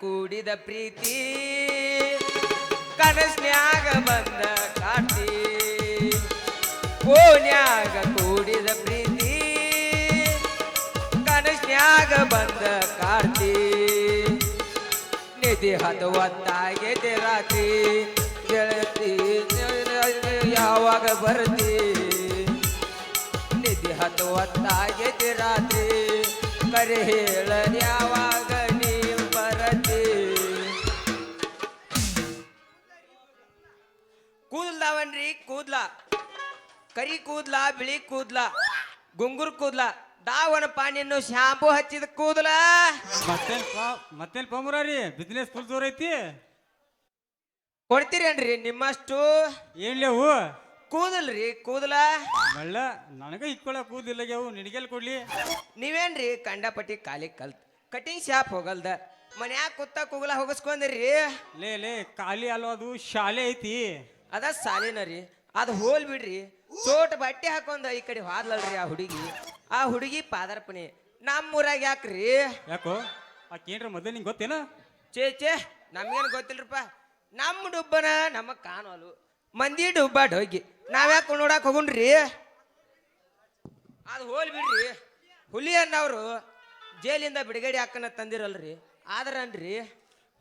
ಕೂಡಿದ ಪ್ರೀತಿ. ಕನಸ್ನ್ಯಾಗ ಬಂದ ಕಾಟಿ ಓನ್ಯಾಗ ಕೂಡಿದ ಪ್ರೀತಿ. ಕನಸ್ನ್ಯಾಗ ಬಂದ ಕಾರ್ತಿ ನಿಧಿ ಹತ್ತುವತ್ತಾಗಿದೆ ರಾತ್ರಿ. ಗೆಳತಿ ಯಾವಾಗ ಬರ್ತಿ. ನಿಧಿ ಹತ್ತುವತ್ತಾಗಿದೆ ರಾತ್ರಿ. ಕರೆ ಹೇಳ ಯಾವಾಗ ಕೂದ್ಲ ಕರಿ ಕೂದ್ಲ ಬಿಳಿ ಕೂದ್ಲ ಗುಂಗುರ್ ಕೂದ್ಲ ದಾವಣ ಪಾನಿಯನ್ನು ಶಾಂಪು ಹಚ್ಚಿದ ಕೂದಲ. ಮತ್ತೇನ್ ಪಾ ಮತ್ತೇನ್ ಪಮುರಾರಿ ಬಿಸ್ನೆಸ್ ಫುಲ್ ಜೋರ್ ಐತಿ? ಕೊಡ್ತೀರೇನ್ರಿ ನಿಮ್ಮಷ್ಟು? ಏನ್ಲೇವು ಕೂದಲ್ರಿ ಕೂದಲ. ಮಳ್ಳ ನನಗ ಇಕ್ಕೊಳ ಕೂದಿಲ್ಲಗ್ಯಾವು ನಿನಗೆಲ್ ಕೊಡ್ಲಿ? ನೀವೇನ್ರಿ ಕಂಡಪಟ್ಟಿ ಕಾಲಿ ಕಲ್ತ್ ಕಟಿಂಗ್ ಶಾಪ್ ಹೋಗಲ್ದ ಮನ್ಯಾಗ ಕುತ್ತ ಕೂಗಲ ಹೋಗಿಸ್ಕೊಂಡ್ರಿ ಲೇ ಲೇ ಖಾಲಿ ಅಲ್ವ ಅದು ಶಾಲೆ ಐತಿ. ಅದ ಶಾಲೆನ ರೀ. ಅದು ಹೋಲ್ ಬಿಡ್ರಿ. ಚೋಟ್ ಬಟ್ಟೆ ಹಾಕೊಂಡ ಈ ಕಡೆ ಹಾದ್ಲಲ್ರಿ ಆ ಹುಡುಗಿ. ಆ ಹುಡುಗಿ ಪಾದರ್ಪಣೆ. ನಮ್ಮೂರಾಗ ಯಾಕ್ರಿ? ಯಾಕೋ? ಆಕೇನ್ರ ಮೊದಲು ನಿಂಗೆ ಗೊತ್ತೇನ? ಚೇ ಚೇ ನಮ್ಗೇನು ಗೊತ್ತಿಲ್ರಪ್ಪ. ನಮ್ಮ ಡುಬ್ಬನ ನಮಗ್ ಕಾಣೋಲು ಮಂದಿ ಡುಬ್ಬ ಡೋಗಿ ನಾವ್ಯಾಕೆ ನೋಡಕ್ ಹೋಗುಣ್ರಿ? ಅದು ಹೋಲ್ ಬಿಡ್ರಿ. ಹುಲಿ ಅನ್ನವರು ಜೈಲಿಂದ ಬಿಡುಗಡೆ ಹಾಕನ ತಂದಿರಲ್ರಿ. ಆದ್ರನ್ರಿ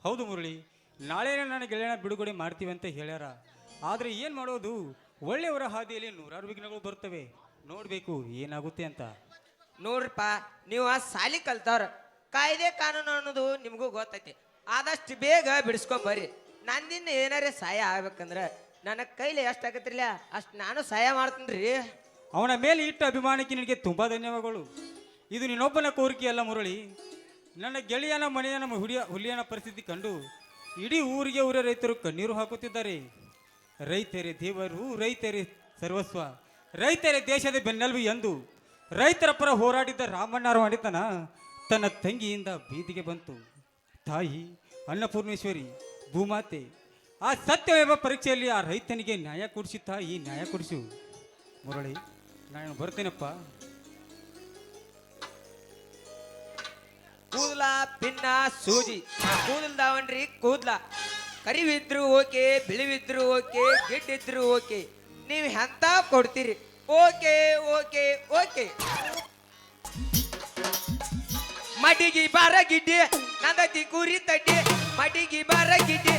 ಹೌದು ಮುರಳಿ. ನಾಳೆ ನನ್ನ ಗೆಳೆಯನ ಬಿಡುಗಡೆ ಮಾಡ್ತೀವಿ ಅಂತ ಹೇಳ್ಯಾರ. ಆದ್ರೆ ಏನ್ ಮಾಡೋದು? ಒಳ್ಳೆಯವರ ಹಾದಿಯಲ್ಲಿ ನೂರಾರು ವಿಘ್ನಗಳು ಬರ್ತವೆ ನೋಡ್ಬೇಕು ಏನಾಗುತ್ತೆ ಅಂತ. ನೋಡ್ರಪ್ಪ ನೀವು ಆ ಸಾಲಿ ಕಲ್ತವ್ರ. ಕಾಯ್ದೆ ಕಾನೂನು ಅನ್ನೋದು ನಿಮಗೂ ಗೊತ್ತೈತಿ. ಆದಷ್ಟು ಬೇಗ ಬಿಡಿಸ್ಕೊಂಡ್ ಬರ್ರಿ. ನಂದಿನ ಏನಾರೇ ಸಹಾಯ ಆಗ್ಬೇಕಂದ್ರೆ ನನ್ನ ಕೈಲಿ ಎಷ್ಟು ಆಗತ್ತಿರ್ಲ ಅಷ್ಟು ನಾನು ಸಹಾಯ ಮಾಡ್ತೀನಿ ಅವನ ಮೇಲೆ ಇಟ್ಟ ಅಭಿಮಾನಕ್ಕೆ ನಿನಗೆ ತುಂಬ ಧನ್ಯವಾದಗಳು. ಇದು ನಿನ್ನೊಬ್ಬನ ಕೋರಿಕೆ ಅಲ್ಲ ಮುರಳಿ. ನನ್ನ ಗೆಳೆಯನ ಮನೆಯ ನಮ್ಮ ಹುಡಿಯ ಹುಲಿಯನ ಪರಿಸ್ಥಿತಿ ಕಂಡು ಇಡೀ ಊರಿಗೆ ಊರ ರೈತರು ಕಣ್ಣೀರು ಹಾಕುತ್ತಿದ್ದಾರೆ. ರೈತರೇ ದೇವರು, ರೈತರೇ ಸರ್ವಸ್ವ. ರೈತರೇ ದೇಶದ ಬೆನ್ನೆಲುಬು ಎಂದು ರೈತರ ಪರ ಹೋರಾಡಿದ್ದ ರಾಮಣ್ಣರ ಮಾಡಿದ್ದನ ತನ್ನ ತಂಗಿಯಿಂದ ಬೀದಿಗೆ ಬಂತು. ತಾಯಿ, ಅನ್ನಪೂರ್ಣೇಶ್ವರಿ, ಭೂಮಾತೆ, ಆ ಸತ್ಯವೆಂಬ ಪರೀಕ್ಷೆಯಲ್ಲಿ ಆ ರೈತನಿಗೆ ನ್ಯಾಯ ಕೊಡಿಸಿ ತಾಯಿ ನ್ಯಾಯ ಕೊಡಿಸು. ಮುರಳಿ, ನಾನು ಬರ್ತೇನಪ್ಪ. ಕೂದಲ, ಪಿನ್ನ, ಸೂಜಿ. ಕೂದಲ್ದಾವನ್ರಿ, ಕೂದ್ಲ. ಕರಿವಿದ್ರು ಓಕೆ, ಬಿಳಿವಿದ್ರು ಓಕೆ ಗಿಡ್ಡಿದ್ರು ಓಕೆ. ನೀವು ಎಂತ ಕೊಡ್ತೀರಿ? Okay okay okay. ಮಡಿಗಿ ಬಾರ ಗಿಡ್ಡಿ ನಂದತಿ ಕುರಿ ತಡ್ಡಿ, ಮಡಿಗಿ ಬಾರ ಗಿಡ್ಡಿ.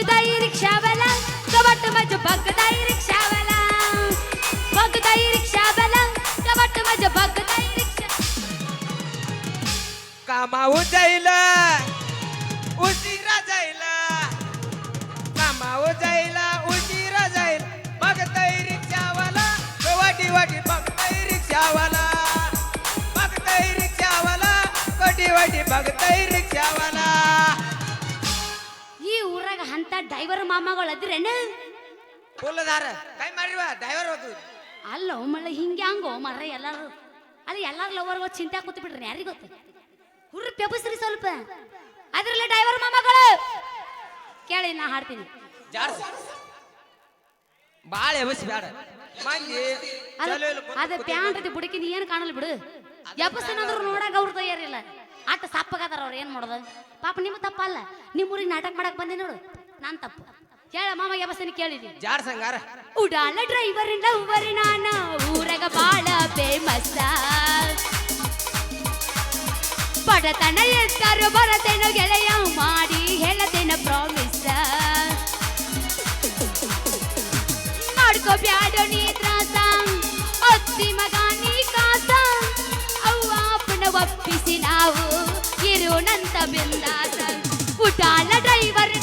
बघदाई रिक्षावाला कवाट माझ बघदाई रिक्षावाला. बघदाई रिक्षावाला कवाट माझ बघदाई रिक्षा कामाऊ जाईल उशिरा जाईल कामाऊ जाईल उशिरा जाईल बघताई रिक्षावाला कवाटी वाटी बघताई रिक्षावाला. बघताई रिक्षावाला कटी वाटी बघताई रिक्षावाला. ಅಂತ ಡ್ರೈವರ್ ಮಾಮಗಳು ಅದ್ರೇನು? ಫುಲ್ದಾರ ಕೈ ಮಾಡಿರುವ ಡ್ರೈವರ್ ಹೋಗು ಅಲ್ಲ ಹಿಂಗೆ ಹಂಗೋ ಮರ ಎಲ್ಲಾರು. ಅಲ್ಲಿ ಎಲ್ಲಾರು ಲವರ್ ಚಿಂತೆ ಕೂತ್ ಬಿಡ್ರಿ ಯಾರಿಗೆ ಗೊತ್ತು? ಹುರ್ರಿ ಪೆಬಸ್ರಿ ಸ್ವಲ್ಪ. ಅದ್ರಲ್ಲ ಡ್ರೈವರ್ ಮಾಮಗಳು. ಕೇಳಿ ನಾ ಹಾಡ್ತೀನಿ. ಬಾಳ ಎಬಸ್ ಬೇಡ ಮಂದಿ ಅದ ಚಲೋ ಇಲ್ಲ ಮುಂದ್ ಅದ ಕೂತ್ಕೊಂಡ್ ಪ್ಯಾಂಟ್ ಐತಿ ಬುಡಕಿ ನೀ ಏನು ಕಾಣಲ್ಲ ಬಿಡು. ಎಬ್ಬಸನಾದ್ರು ನೋಡಾಕ ಅವ್ರ ತಯಾರಿಲ್ಲ. ಆಟ ಸಪ್ಪಗದಾರ ಅವ್ರು ಏನ್ ಮಾಡೋದು? ಪಾಪ ನಿಮ್ಮ ತಪ್ಪಲ್ಲ. ನಿಮ್ಮ ಊರಿಗೆ ನಾಟಕ ಮಾಡಕ್ ಬಂದೆ ನೋಡು. ನಾನ್ ತಪ್ಪು. ಹೇಳ ಮಾಮ ಯಾವಸನ ಕೇಳಿದಿ? ಜಾರ್ ಸಂಗಾರ. ಉಡಾಲ ಡ್ರೈವರ್ ಲವ್ವರ್ ನಾನ ಊರಗ ಬಾಳ ಫೇಮಸ್ ಬಡತನ ಎತ್ತಾರು ಬರತೇನ ಗೆಳೆಯ ಮಾಡಿ ಹೇಳತೇನ ಪ್ರಾಮಿಸ್ ಮಾಡ್ಕೋ ಬ್ಯಾಡೋ ನೀ ತ್ರಾಸ ಅತ್ತಿ ಮಗ ನೀ ಕಾಸ. ಅವ್ವ ಅಪ್ಪನ ಒಪ್ಪಿಸಿ ನಾವು ಇರೋಣಂತ ಬಿಂದಾಸ. ಉಟಾಲ ಡ್ರೈವರ್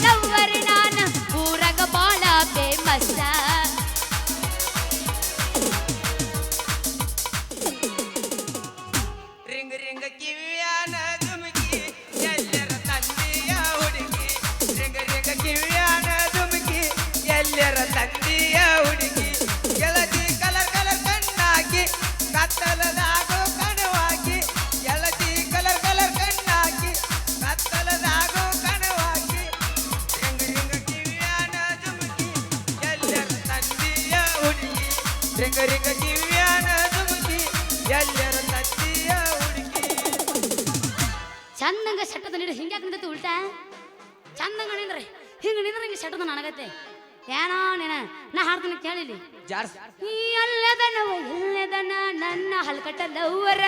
ಎಲ್ಲದನ ಜಾಡ್ಸ್ ಈ ಅಲ್ಲದನವ ಇಲ್ಲದನ ನನ್ನ ಹಲ್ಕಟ್ಟ ಲವ್ವರ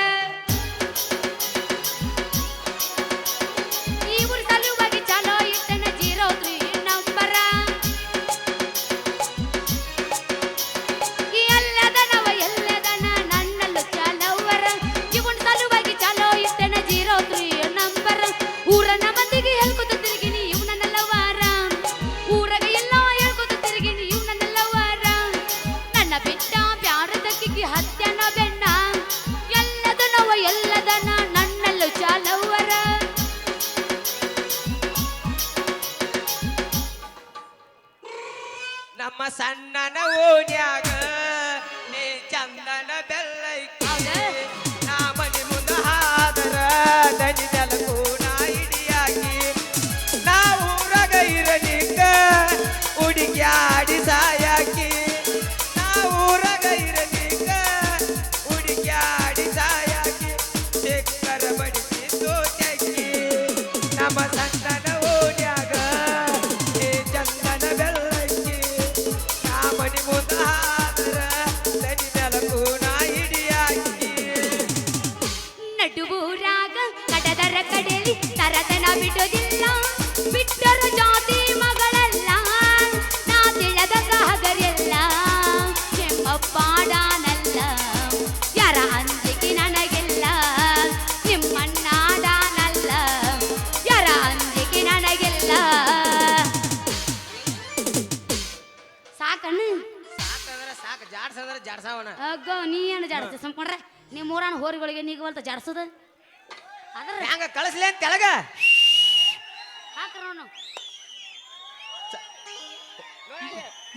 ಕಳಿಸ್ಲಿ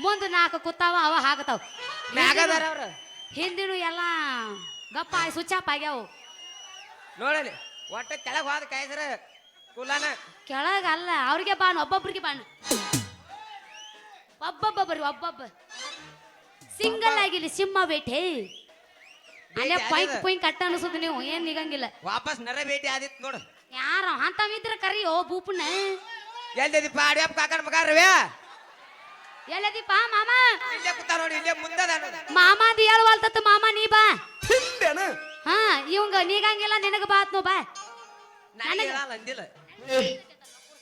ಮುಂದ ನಾಲ್ಕು ಕೂತಾವ ಅವ ಹಾಕತಾವ ಮ್ಯಾಗದಾರ ಅವ್ರ. ಹಿಂದಿನ ಎಲ್ಲ ಗಪ್ಪ ಆಗಿ ಆಗ್ಯಾವ. ನೋಡಲಿ ಒಟ್ಟ ಕೆಳಗ್ ಹೋದ ಕಾಯ್ಸರ ಕುಲಾನ. ಕೆಳಗ ಅಲ್ಲ ಅವ್ರಿಗೆ ಬಾಣ ಒಬ್ಬೊಬ್ರಿಗೆ ಬಾಣ. ಒಬ್ಬೊಬ್ಬ ಬರ್ರಿ ಒಬ್ಬೊಬ್ಬ. ಸಿಂಗಲ್ ಆಗಿಲ್ಲ ಸಿಂಹ ಬೇಟೆ ಅಲ್ಲೇ ಪೈಂಕ್ ಪೈಂಕ್ ಕಟ್ಟ ಅನಿಸೋದು ನೀವು ಏನ್ ನಿಗಂಗಿಲ್ಲ. ವಾಪಸ್ ನರ ಭೇಟಿ ಆದಿತ್ತು ನೋಡು. ಯಾರ ಅಂತವಿದ್ರ ಕರಿಯೋ ಬೂಪಣ್ಣ? ಎಲ್ದದಿ ಅಡಿಯಪ್ಪ ಕಾಕನ ಮಗ ರವ್ಯ ಎಲ್ಲದೀಪ ಮಾಮ? ಇಲ್ಲೇ ಕೂತ ನೋಡಿ ಇಲ್ಲೇ ಮುಂದದ ಮಾಮ ಅಂತ ಹೇಳುವಲ್ತತ್ ಮಾಮ ನೀ ಬಾ. ಹಿಂದೇನ? ಹಾ ಇವಂಗ ನೀಗಂಗಿಲ್ಲ ನಿನಗ ಬಾತ್ ನೋ ಬಾ. ನನಗೆ ಹೇಳಲ್ಲ ಅಂದಿಲ್ಲ.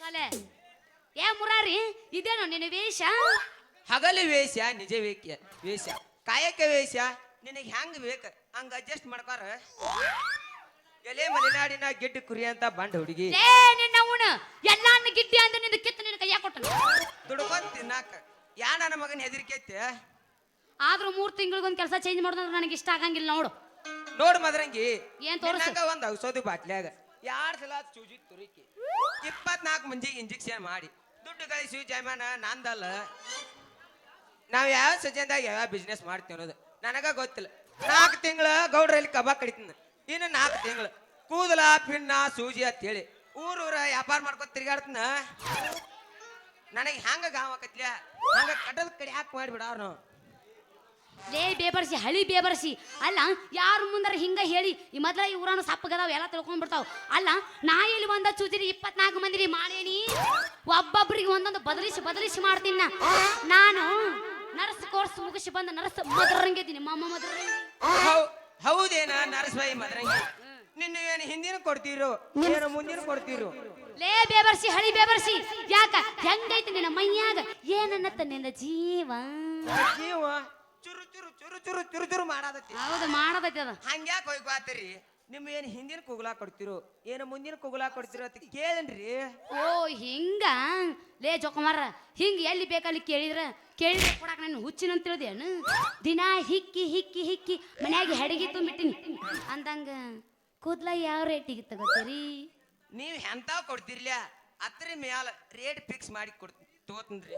ಸಾಲೆ. ಏ ಮುರಾರಿ ಇದೇನೋ ನಿನ್ನ ವೇಷ? ಹಗಲು ವೇಷ ನಿಜ ವೇಕ್ಯ ವೇಷ. ಕಾಯಕ ವೇಷ ನಿನಗೆ ಹೆಂಗ್ ಬೇಕು? ಹಂಗ ಅಡ್ಜಸ್ಟ್ ಮಾಡ್ಕೊರ. ಎಲೆ ಮಲೆನಾಡಿನ ಗಿಡ್ಡ ಕುರಿ ಅಂತ ಬಂಡ ಹುಡುಗಿ. ಏ ನಿನ್ನ ಅವನ ಎಲ್ಲಾನ ಗಿಡ್ಡಿ ಅಂತ ನಿಂದ ಕಿತ್ತು ನಿನ್ನ ಕೈಯಾಗ ಕೊಟ್ಟನು? ದುಡ್ಕೊಂಡ್ ತಿನ್ನಾಕ. ಯಾ ನನ್ನ ಮಗನ ಹೆದರಿಕೆ ಐತೆ ಆದ್ರೂ ಮೂರ್ ತಿಂಗಳಿಗೊಂದ್ ಕೆಲಸ ಚೇಂಜ್ ಮಾಡೋದಂದ್ರೆ ನನಗೆ ಇಷ್ಟ ಆಗಂಗಿಲ್ಲ ನೋಡು. ನೋಡು ಮದರಂಗಿ. ಏನ್ ತೋರ್ಸು? ನಿನ್ನಂಗ ಒಂದ್ ಔಷಧಿ ಬಾಟ್ಲ್ಯಾಗ. ಯಾರ್ ಸಲ ಚೂಜಿ ತುರುಕಿ. ಇಪ್ಪತ್ನಾಲ್ಕು ಮಂದಿಗೆ ಇಂಜೆಕ್ಷನ್ ಮಾಡಿ. ದುಡ್ಡು ಕಳಿಸಿ ಜಯಮಾನ ನಂದಲ್ಲ. ನಾವ್ ಯಾವ ಸಜ್ಜಂದಾಗ ಯಾವ ಬಿಸ್ನೆಸ್ ಮಾಡ್ತೀವಿ ಅನ್ನೋದು ನನಗ ಗೊತ್ತಿಲ್ಲ. ನಾಲ್ಕು ತಿಂಗಳ ಗೌಡ್ರಲ್ಲಿ ಕಬಾಬ್ ಕಡಿತೀನಿ ಇನ್ನು ನಾಲ್ಕು ತಿಂಗಳು. ಕೂದಲ ಪಿನ್ನ ಸೂಜಿ ಅಂತೇಳಿ ಊರೂರ ವ್ಯಾಪಾರ ಮಾಡ್ಕೊತ ತಿರ್ಗಾಡ್ತನ ನನಗೆ ಹೆಂಗ ಗಾವ ಆಕತ್ಲ? ಹಂಗ ಕಟ್ಟದ ಕಡೆ ಹಾಕಿ ಮಾಡಿಬಿಡ ಅವ್ರು ಲೇ ಬೇಬರ್ಸಿ ಹಳಿ ಬೇಬರ್ಸಿ. ಅಲ್ಲ ಯಾರು ಮುಂದಾರ ಹಿಂಗ ಹೇಳಿ? ಈ ಮೊದಲ ಈ ಸಪ್ಪ ಸಪ್ಪಗದಾವ ಎಲ್ಲ ತಿಳ್ಕೊಂಡ್ ಬಿಡ್ತಾವ ಅಲ್ಲ ನಾ ಇಲ್ಲಿ ಒಂದ ಚೂಜಿರಿ ಇಪ್ಪತ್ನಾಲ್ಕು ಮಂದಿ ಮಾಡೇನಿ? ಒಬ್ಬೊಬ್ರಿಗೆ ಒಂದೊಂದು ಬದಲಿಸಿ ಬದಲಿಸಿ ಮಾಡ್ತೀನಿ ನಾ. ನಾನು ನರ್ಸ್ ಕೋರ್ಸ್ ಮುಗಿಸಿ ಬಂದ ನರ್ಸ್ ಮದ್ರಂಗಿದ್ದೀನಿ ಮಮ್ಮ ಮದ್ರಂಗಿ. ಹೌದೇನ? ನರಸ್ಬಾಯಿ ಮದ್ರಂಗಿ ನಿನ್ನ ಏನು ಹಿಂದಿನ ಕೊಡ್ತೀರೋ? ಏನು ಮುಂದಿನ ಕೊಡ್ತೀರೋ? ಲೇ ಬೇಬರ್ಸಿ ಹಳಿ ಬೇಬರ್ಸಿ. ಯಾಕ? ಹೆಂಗೈತಿ ನಿನ್ನ ಮೈಯಾಗ? ಏನನ್ನತ್ತ ನಿನ್ನ ಜೀವ? ಜೀವ? ಚುರು ಚುರು ಚುರು ಚುರು ಚುರು ಚುರು ಮಾಡದತ್ತಿ ಹೌದು ಮಾಡದೈತಿ ಅದ. ಹಂಗ್ಯಾಕೆ ಹೋಗಿ ಬಾತಿರಿ ನಿಮ್ಮ ಏನು ಹಿಂದಿನ ಕುಗುಲಾ ಕೊಡ್ತಿರೋ? ಏನು ಮುಂದಿನ ಕುಗುಲಾ ಕೊಡ್ತಿರೋ ಅಂತ ಕೇಳೇನ್ರಿ. ಓ ಹಿಂಗ? ಲೇ ಜೊಕಮಾರ ಹಿಂಗ ಎಲ್ಲಿ ಬೇಕಲ್ಲಿ ಕೇಳಿದ್ರ ಕೇಳಿದ್ರೆ ಕೊಡಾಕ ನಾನು ಹುಚ್ಚಿನಂತ ತಿಳಿದೇನು? ದಿನ ಹಿಕ್ಕಿ ಹಿಕ್ಕಿ ಹಿಕ್ಕಿ ಮನ್ಯಾಗ ಹೆಡಗಿ ತುಂಬಿಟ್ಟಿನಿ. ಅಂದಂಗ ಕೂದ್ಲ ಯಾವ ರೇಟಿಗೆ ತಗೋತೀರಿ ನೀವು ಎಂತಾವ್ ಕೊಡ್ತಿರ್ಲ ಅತ್ರ ಮ್ಯಾಲ ರೇಟ್ ಫಿಕ್ಸ್ ಮಾಡಿ ಕೊಡ್ತೀನಿ ತಗೋತೀನಿ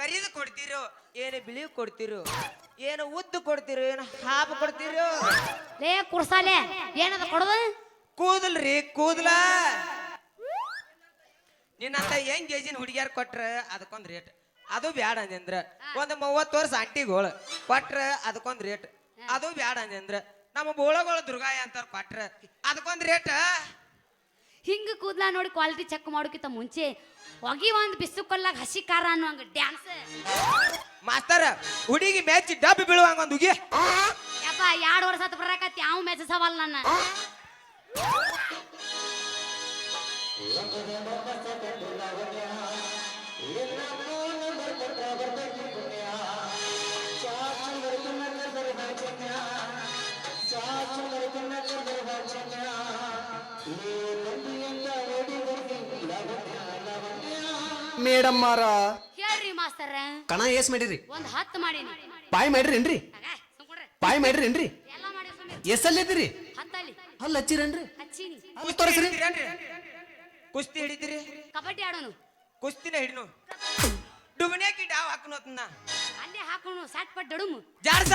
ಕರಿದು ಕೊಡ್ತಿರೋ ಏನು ಬಿಳಿ ಕೊಡ್ತಿರೋ? ಏನು ಉದ್ದು ಕೊಡ್ತೀರೋ ಏನು ಹಾಪ ಕೊಡ್ತೀರೋ? ಲೇ ಕುರ್ಸಾಲೆ ಏನದ ಕೊಡದು? ಕೂದಲ್ರಿ ಕೂದಲ. ನಿನ್ನಂತ ಹೆಂಗ್ ಗೇಜಿನ ಹುಡುಗಿಯಾರ ಕೊಟ್ರ ಅದಕ್ಕೊಂದ್ ರೇಟ್ ಅದು ಬ್ಯಾಡ ಅಂದ್ರ ಒಂದ್ ಮೂವತ್ತು ವರ್ಷ ಅಂಟಿಗೋಳ. ಕೊಟ್ರ ಅದಕ್ಕೊಂದ್ ರೇಟ್ ಅದು ಬ್ಯಾಡ ಅಂದ್ರ ನಮ್ಮ ಬೋಳಗೋಳ ದುರ್ಗಾಯ ಅಂತಾರ ಕೊಟ್ರ ಅದಕ್ಕೊಂದ್ ರೇಟ್ ಹಿಂಗ ಕೂದ್ಲ ನೋಡಿ ಕ್ವಾಲಿಟಿ ಚೆಕ್ ಮಾಡೋಕಿಂತ ಮುಂಚೆ ಹೊಗಿ ಒಂದು ಬಿಸು ಕೊಲ್ಲಾಗ ಹಸಿ ಖಾರ ಅನ್ನುವಂಗ ಡ್ಯಾನ್ಸ್ ಮಾಸ್ತರ ಹುಡುಗಿ ಮ್ಯಾಚ್ ಡಬ್ ಬೀಳುವಂಗ ಒಂದು ಹುಗಿ. ಯಪ್ಪ ಎರಡು ವರ್ಷ ಹತ್ತು ಬರಕತ್ತಿ ಯಾವ ಮ್ಯಾಚ್ ಸವಾಲ್ ನನ್ನ. ಮೇಡಮ್ ಮಾರ ಹೇಳ್ರಿ ಮಾಸ್ತರ. ಕಣ ಏಸ್ ಮಾಡಿರಿ. ಒಂದ್ ಹತ್ತು ಮಾಡೀನಿ. ಪಾಯ್ ಮಾಡ್ರಿ ಆಗ, ಬಾಯ್ ಪಾಯ್ ಏನ್ರಿ ಎಲ್ಲ ಮಾಡಿ ಸ್ವಾಮಿ. ಎಷ್ಟಲ್ಲಿದ್ದೀರಿ ಹತ್ತಲ್ಲಿ. ಅಲ್ಲಿ ಹಚ್ಚಿರೇನ್ರಿ? ಹಚ್ಚೀನಿ. ಅಲ್ಲಿ ತೋರಿಸ್ರಿ. ಹಿಡಿತೀರೇನ್ರಿ? ಕುಸ್ತಿ ಹಿಡಿತೀರಿ ಕಬಡ್ಡಿ ಆಡೋನು. ಕುಸ್ತಿನ ಹಿಡಿನು. ಡುಬನ್ಯಾಕಿ ಡಾವ್ ಹಾಕನು ಅತ್ನ ಅಲ್ಲೇ ಹಾಕೋನು ಸಾಟ್ ಪಟ್ ಡಡುಮು. ಜಾಡ್ಸ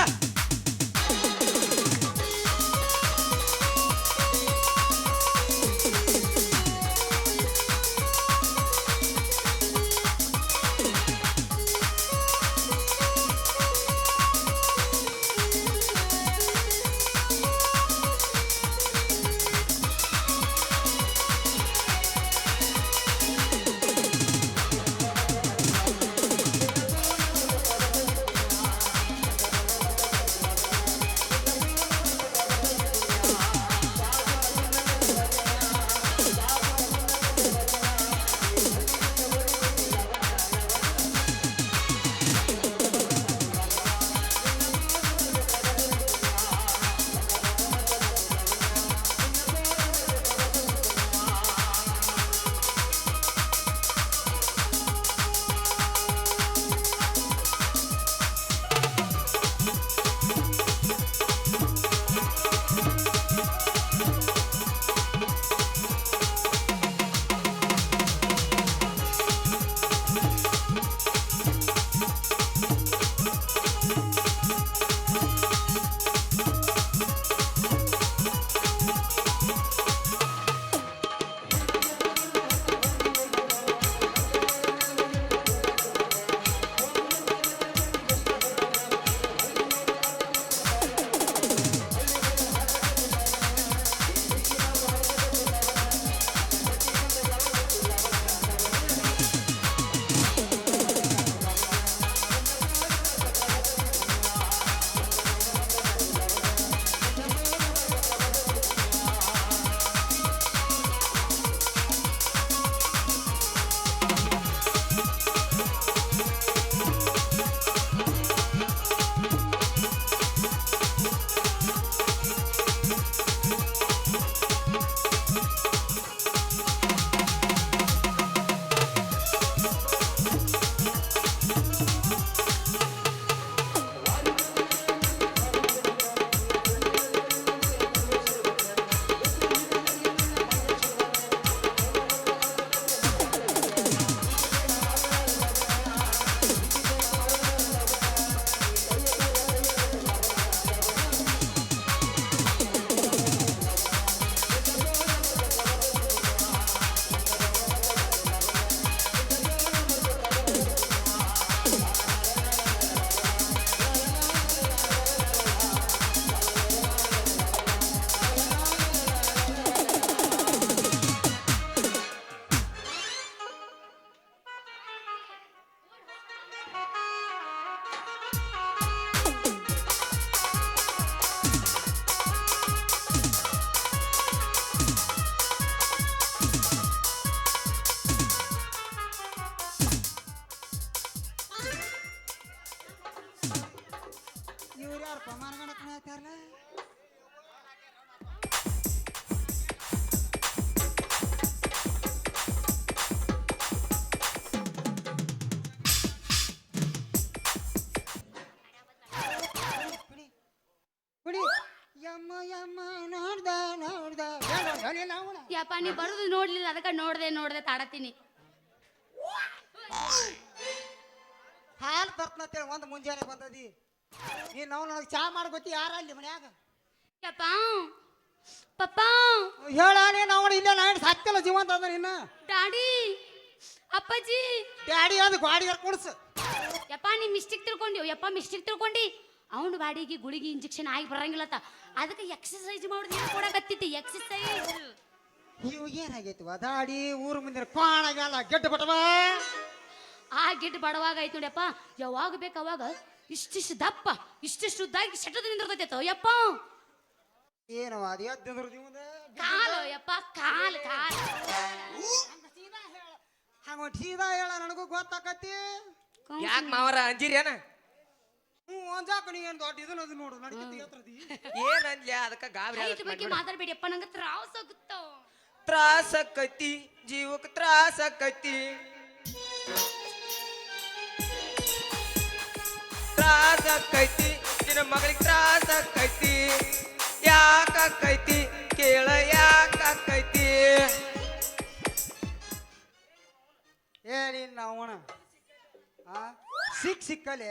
ನೀ ಬರೋದು ನೋಡ್ಲಿಲ್ಲ ಅದಕ್ಕೆ ನೋಡ್ದೆ ನೋಡ್ದೆ ತಾಡತೀನಿ. ಹಾಲು ತರ್ತನಂತೇಳಿ ಒಂದು ಮುಂಜಾನೆ ಬಂದದಿ. ನೀನು ನಾವು ನನಗೆ ಚಾ ಮಾಡಿ ಗೊತ್ತಿ ಯಾರ ಅಲ್ಲಿ ಮನ್ಯಾಗ? ಯಪ್ಪ ಪಪ್ಪ. ಹೇಳ ನೀನು ಅವನು ಇಲ್ಲ ನಾನು ಸತ್ತಿಲ್ಲ ಜೀವಂತ ಅದ ನಿನ್ನ ಡ್ಯಾಡಿ ಅಪ್ಪಾಜಿ. ಡ್ಯಾಡಿ ಅದು ಗಾಡಿ ಕುಡ್ಸು. ಯಪ್ಪ ನೀ ಮಿಸ್ಟೇಕ್ ತಿಳ್ಕೊಂಡಿ. ಯಪ್ಪ ಮಿಸ್ಟೇಕ್ ತಿಳ್ಕೊಂಡಿ. ಅವನ ಬಾಡಿಗೆ ಗುಳಿಗೆ ಇಂಜೆಕ್ಷನ್ ಆಗಿ ಬರಂಗಿಲ್ಲತ್ತ ಅದಕ್ಕೆ ಎಕ್ಸಸೈಸ್ ಮಾಡೋದು ಏನು ಕೊಡಕತ್ತಿತ್ತು ಎಕ್ಸಸೈಸ್ ಇವು ಏನಾಗೈತಿ ದಾಡಿ ಊರು ಮುಂದೆ ಕಾಣಾಗಲ್ಲ ಗೆಡ್ಡ ಬಟವ ಆ ಗಿಡ್ ಬಡವಾಗ ಆಯ್ತು ನೋಡ್ಯಪ್ಪ ಯಾವಾಗ ಬೇಕು ಅವಾಗ ಇಷ್ಟಿಷ್ಟು ದಪ್ಪ ಇಷ್ಟಿಷ್ಟು ಉದ್ದಾಗಿ ಸೆಟದ ನಿಂದಿರ್ತೈತೆ ಯಪ್ಪ. ಏನು ಅದು ಜೀವನ ಕಾಲು ಯಪ್ಪ ಕಾಲು ಕಾಲು. ಹಂಗ ಸೀದಾ ಹೇಳ ನನಗೂ ಗೊತ್ತಾಕತಿ ಯಾಕೆ ಮಾವರ ಅಂಜಿರಿ ಏನ? ಹ್ಞೂ ಒಂದಾಕ ನೀ ಏನು ದೊಡ್ಡ ಇದನ್ನ ಅದು ನೋಡು ಏನ್ ಅನ್ಲಿ ಅದಕ್ಕ ಗಾಬರಿ ಹೈಟ್ ಬಗ್ಗೆ ಮಾತಾಡ್ಬೇಡಿಯಪ್ಪ ನಂಗೆ ತ್ರಾಸ ಆಗುತ್ತೋ ತ್ರಾಸ ಆಕೈತಿ ಜೀವಕ್ಕೆ ತ್ರಾಸ ಆಕೈತಿ ತ್ರಾಸ ಆಕೈತಿ ನಿನ್ನ ಮಗಳಿಗೆ ತ್ರಾಸ ಆಕೈತಿ ಯಾಕ ಕೈತಿ ಕೇಳ ಯಾಕ ಕೈತಿ ಏ ನೀನು ಅವಣ ಆ, ಸಿಕ್ ಸಿಕ್ಕಲೆ.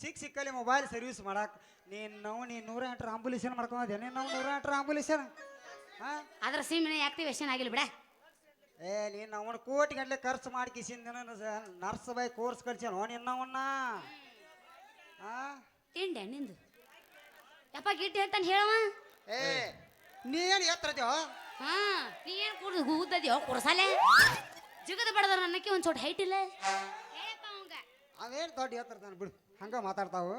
ಸಿಕ್ ಸಿಕ್ಕಲೆ ಮೊಬೈಲ್ ಸರ್ವಿಸ್ ಮಾಡಕ್. ನೀನು ನಾವು ನೀನ್ ನೂರ ಎಂಟರ ಆಂಬುಲೆನ್ಸನ್ ಮಾಡ್ಕೊಂಡ್ ನೀನು ನಾವು ನೂರ ಎಂಟರ ಆಂಬುಲೆನ್ಸನ್ ಹಾಂ ಅದ್ರ ಸೀಮೆ ಆಕ್ಟಿವೇಶನ್ ಆಗಿಲ್ಲ ಬಿಡ. ಏ ನೀನು ಅವನ ಕೋಟಿ ಗಂಟೆ ಖರ್ಚು ಮಾಡಿ ಕಿಸಿಂದ ನರ್ಸ್ ಬೈ ಕೋರ್ಸ್ ಕಳ್ಸ್ಯಾನ ನಿನ್ನ ಅವನ್ನ ಆ? ತಿಂಡೆ ನಿಂದು? ಯಪ್ಪ ಗಿಟ್ಟಿ ಅಂತಾನೆ ಹೇಳವ ಏ ನೀನು ಎತ್ತರದ್ಯೋ? ಹಾ ನೀ ಏನು ಕುಡ್ದು ಕೂದದ್ಯೋ ಕುಡ್ಸಲೆ ಜಿಗದ ಬಡದ ಅನ್ನಕ್ಕೆ ಒಂದು ಚೋಟ್ ಹೈಟ್ ಇಲ್ಲ. ಅವೇನು ದೊಡ್ಡ ಎತ್ತರ ಬಿಡು. ಹಂಗ ಮಾತಾಡ್ತಾವು.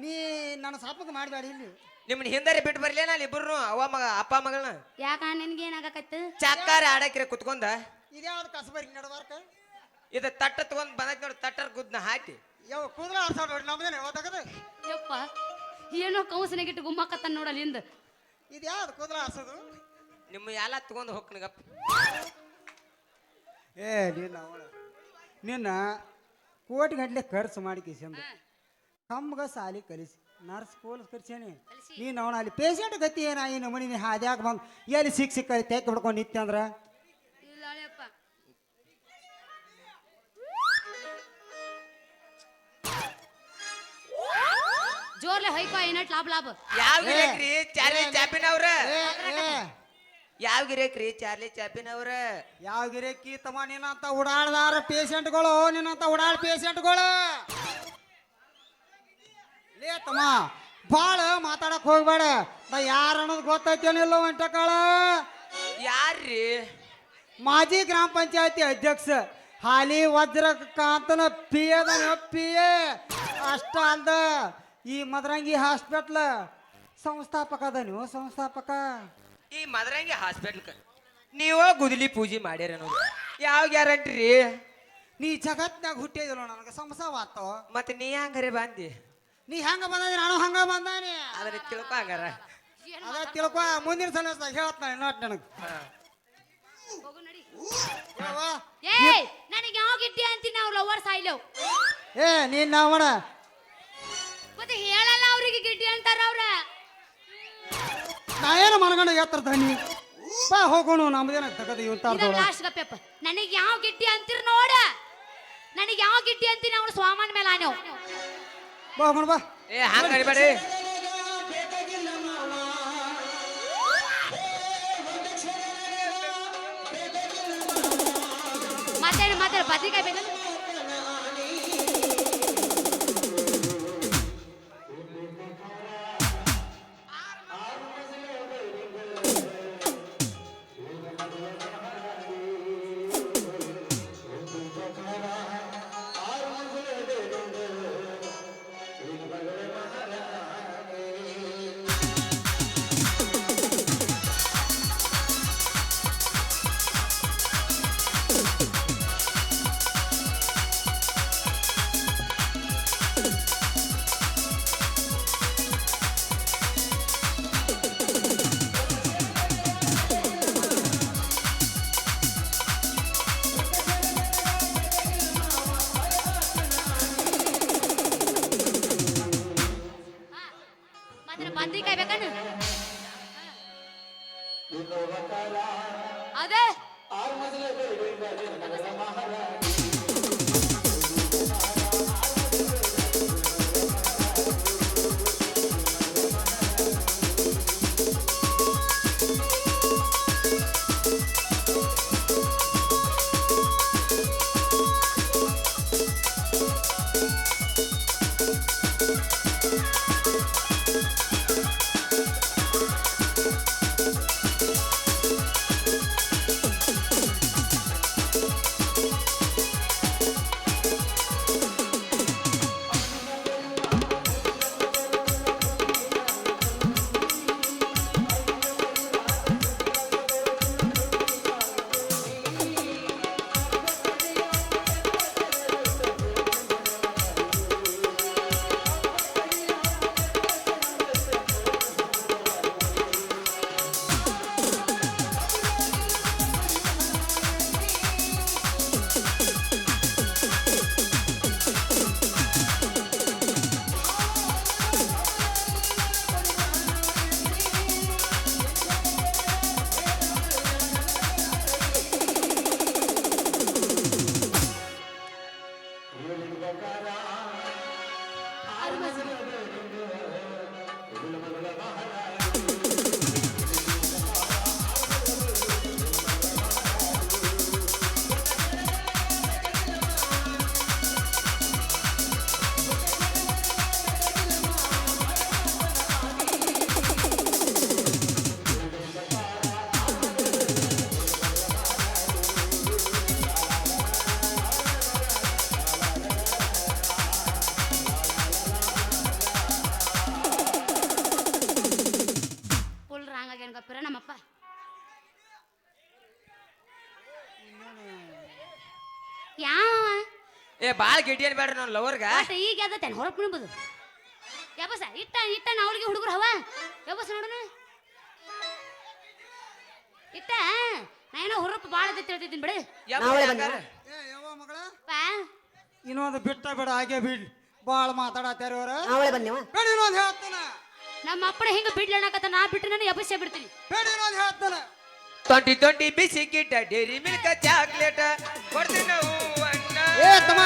ನೀ ನನ್ನ ಸಾಪಕ್ಕೆ ಮಾಡಬೇಡ ಇಲ್ಲಿ. ನಿಮ್ಮನ್ನ ಹಿಂದೆ ಬಿಟ್ಟು ಬರ್ಲೇನ ಅಲ್ಲಿ ಇಬ್ಬರು ಅವ ಮಗ ಅಪ್ಪ ಮಗಳನ್ನ ಯಾಕ ನಿನ್ಗೆ ಏನಾಗಕತ್ತು? ಚಕ್ಕಾರ ಆಡಕ್ರೆ ಕುತ್ಕೊಂಡ. ಇದ್ಯಾವ್ದು ಕಸಬರಿ ನಡಬಾರ್ಕ? ಇದು ತಟ್ಟ ತಗೊಂಡ್ ಬಂದೈತಿ ನೋಡಿ ತಟ್ಟರ್ ಗುದ್ನ ಹಾಕಿ. ಯಾವ ಕೂದಲ ಆಡ್ಸಾಡ ನೋಡಿ ನಮ್ದೇನೆ ಯಾವ್ದಾಗದ ಯಪ್ಪ ಏನೋ ಕೌಸನಾಗಿಟ್ಟು ಗುಮ್ಮಕತ್ತ ನೋಡಲ್ಲ ಹಿಂದ ಇದ್ಯಾವ್ದು ಕೂದಲ ಆಡ್ಸೋದು? ನಿಮ್ಮ ಎಲ್ಲ ತಗೊಂಡ್ ಹೋಗ್ನಗಪ್ಪ ಏ ನಿನ್ನ ಅವಳ ನಿನ್ನ ಕೋಟಿ ಗಂಟ್ಲೆ ಖರ್ಚು ಮಾಡಿ ಕಿಸಂದು ಕಮ್ಗ ಸಾಲಿ ಕಲಿಸಿ. ನರ್ಸ್ ಕೋಲ್ ಕರ್ಸೇನಿ. ನೀನು ಅವನ ಅಲ್ಲಿ ಪೇಷಂಟ್ ಗತಿ ಏನ? ಈ ನಮನಿ ನೀ ಹಾದ್ಯಾಗ ಬಂದು ಎಲ್ಲಿ ಸಿಕ್ ಸಿಕ್ಕ ತೆಕ್ ಬಿಡ್ಕೊಂಡು ನಿತ್ಯ ಅಂದ್ರ? ಇಲ್ಲ ಅಳಿಯಪ್ಪ. ಜೋರ್ಲೆ ಹೈಪ ಏನಟ್ ಲಾಭ ಲಾಭ ಯಾವ ಗಿರೇಕ್ರಿ ಚಾರ್ಲಿ ಚಾಪಿನ್ ಅವ್ರ ಯಾವ ಗಿರೇಕ್ರಿ ಚಾರ್ಲಿ ಚಾಪಿನ್ ಅವ್ರ ಯಾವ ಗಿರೇಕಿ ತಮ್ಮ ನಿನ್ನಂತ ಓಡಾಡ್ದಾರ ಪೇಷಂಟ್ಗಳು ನಿನ್ನಂತ ಓಡಾಡ್ ಪೇಷಂಟ್ಗಳು ಲೇ ತಮ್ಮ ಭಾಳ ಮಾತಾಡಕ್ ಹೋಗ್ಬೇಡ. ನಾ ಯಾರು ಅನ್ನೋದು ಗೊತ್ತೈತೇನಿಲ್ಲ ಒಂಟಕಾಳ ಯಾರ್ರಿ? ಮಾಜಿ ಗ್ರಾಮ ಪಂಚಾಯತಿ ಅಧ್ಯಕ್ಷ ಹಾಲಿ ವಜ್ರಕಾಂತನ ಪಿ ಎದನ ಪಿ ಎ ಅಷ್ಟ ಅಲ್ದ ಈ ಮದರಂಗಿ ಹಾಸ್ಪಿಟ್ಲ್ ಸಂಸ್ಥಾಪಕ ಅದ ನೀವು ಸಂಸ್ಥಾಪಕ? ಈ ಮದರಂಗಿ ಹಾಸ್ಪಿಟ್ಲ್ ನೀವು ಗುದಲಿ ಪೂಜೆ ಮಾಡ್ಯಾರ ಅನ್ನೋದು. ಯಾವ ಗ್ಯಾರಂಟಿ ರೀ? ನೀ ಜಗತ್ನಾಗ ಹುಟ್ಟಿದ್ರು ನನಗೆ ಸಂಸಾವಾತೋ ಮತ್ತೆ ನೀ ಹಂಗಾರೆ ಬಂದಿ? ನೀ ಹೆಂಗ ಬಂದಿ ನಾನು ಹಂಗ ಬಂದಾನೆ. ಅದ್ರ ತಿಳ್ಕೊ ಹಂಗಾರ. ಅದ ತಿಳ್ಕೊ ಮುಂದಿನ ಸಲ ಹೇಳ್ತ ನೋಟ್ ನನಗೆ. ಯವ್ವ, ಏಯ್ ನನಗೆ ಯಾವ ಗಿಟ್ಟಿ ಅಂತೀನಿ ನಾವು ಲವರ್ಸ್ ಆಯ್ಲವ್ ಏ ನೀನ್ ನಾವಣ ಮತ್ತೆ ಹೇಳಲ್ಲ ಅವ್ರಿಗೆ ಗಿಡ್ಡಿ ಅಂತಾರ ಅವ್ರ? ನಾ ಏನು ಮನಗಂಡ ಎತ್ತರ ದನಿ ಬಾ ಹೋಗೋಣ ನಮ್ದೇನ ತಗದು ಇದ ಇವಂತಾರ್ದವ್ರ ಲಾಸ್ಟ್ ಗಪ್ಪೆಪ್ಪ ನನಗೆ ಯಾವ ಗಿಡ್ಡಿ ಅಂತೀರ ನೋಡ. ನನಗೆ ಯಾವ ಗಿಟ್ಟಿ ಅಂತೀನಿ ಅವ್ರ ಸ್ವಾಮನ್ ಮೇಲೆ ಆನೆವ್ ಬಾ ಹೋಗೋಣ ಬಾ ಏ ಹಂಗ ಅನ್ಬೇಡಿ ಮಾತಾಡಿ ಮಾತಾಡಿ ಬದ್ರಿಕಾಯಿ ಬೇಕು ಬಾಳ ಗಿಡ್ಡಿ ಬೇಡ್ರಿ ನನ್ನ ಲವರ್ಗ ಈಗ ಯಾವ್ದತ್ತೇನು ಹೊರಗೆ ಕುಣಿಬೋದು? ಯಾಬಸ ಇಟ್ಟ ಇಟ್ಟ ನಾ ಅವ್ರಿಗೆ ಹುಡುಗರು ಹವ ಯಾಬಸ ನೋಡೋಣ. ಇಟ್ಟ ನಾ ಏನೋ ಬಾಳ ಭಾಳ ಐತೆ ಹೇಳ್ತಿದ್ದೀನಿ ಬಿಡು. ಪಾ. ಇನ್ನೊಂದು ಬಿಟ್ಟ ಬಿಡ ಹಾಗೆ ಬಿಡ್. ಬಾಳ ಮಾತಾಡತ್ತಾರ ಅವ್ರ. ನಾವಳೆ ಬಂದೇವ ಬೇಡ ಇನ್ನೊಂದು ಹೇಳ್ತಾನ. ನಮ್ಮ ಅಪ್ಪನ ಹಿಂಗ ಬಿಡ್ಲಣಕತ್ತ ನಾ ಬಿಟ್ಟು ನಾನು ಎಬಸ್ಯ ಬಿಡ್ತೀನಿ. ಬೇಡ ಇನ್ನೊಂದು ಹೇಳ್ತಾನ. ತೊಂಟಿ ತೊಂಟಿ ಬಿಸಿ ಕಿಟ್ಟ ಡೇರಿ ಮಿಲ್ಕ ಚಾಕ್ಲೇಟ್ ಕೊಡ್ತೀನಿ ನಾವು. ಅಣ್ಣ ಏ ತಮ್ಮ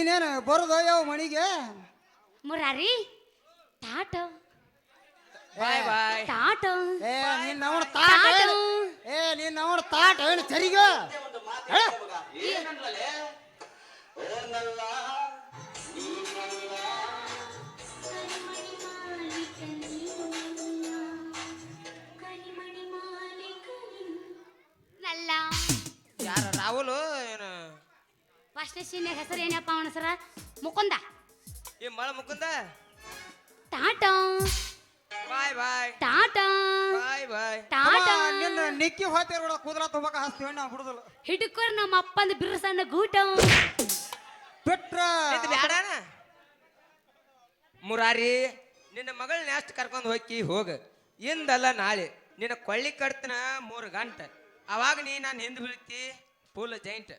ಮತ್ತಿನ್ನೇನು ಬರೋದು ಯಾವ ಮಣಿಗೆ? ಮುರಾರಿ ಟಾಟ ಬಾಯ್ ಬಾಯ್. ಟಾಟ ಏ ನಿನ್ನ ಅವನ ತಾಟ ತಾಟ. ಏನು? ಏ ನಿನ್ನ ಅವನ ತಾಟ ಏನು? ಸರಿಗ? ನಲ್ಲ ಯಾರು ರಾಹುಲ್? ಏನು ಫಸ್ಟ್ ಸೀನ್ ಹೆಸರು ಏನಪ್ಪ ಅವನ ಸರ ಮುಕುಂದ. ಏ ಮಳ ಮುಕುಂದ. ಟಾಟಾ. ಬಾಯ್ ಬಾಯ್. ಟಾಟಾ. ಬಾಯ್ ಬಾಯ್. ಟಾಟಾ. ನಿನ್ನ ನಿಕ್ಕಿ ಹೋತಿರ್ ಬಿಡ ಕುದ್ರ ತುಂಬಕ ಹಸ್ತೀವಿ ನಾವು ಬಿಡುದಿಲ್ಲ. ಹಿಡ್ಕೊರ್ ನಮ್ಮ ಅಪ್ಪಂದ ಬಿರುಸಣ್ಣ ಗೂಟ. ಬಿಟ್ರ. ಇದು ಬ್ಯಾಡಣ ಮುರಾರಿ ನಿನ್ನ ಮಗಳನ್ನ ಅಷ್ಟು ಕರ್ಕೊಂಡು ಹೋಗಿ ಹೋಗ. ಇಂದಲ್ಲ ನಾಳೆ ನಿನ್ನ ಕೊಳ್ಳಿ ಕಡ್ತನ ಮೂರು ಗಂಟೆ. ಅವಾಗ ನೀ ನಾನು ಹಿಂದೆ ಬೀಳ್ತಿ ಫುಲ್ ಜೈಂಟ್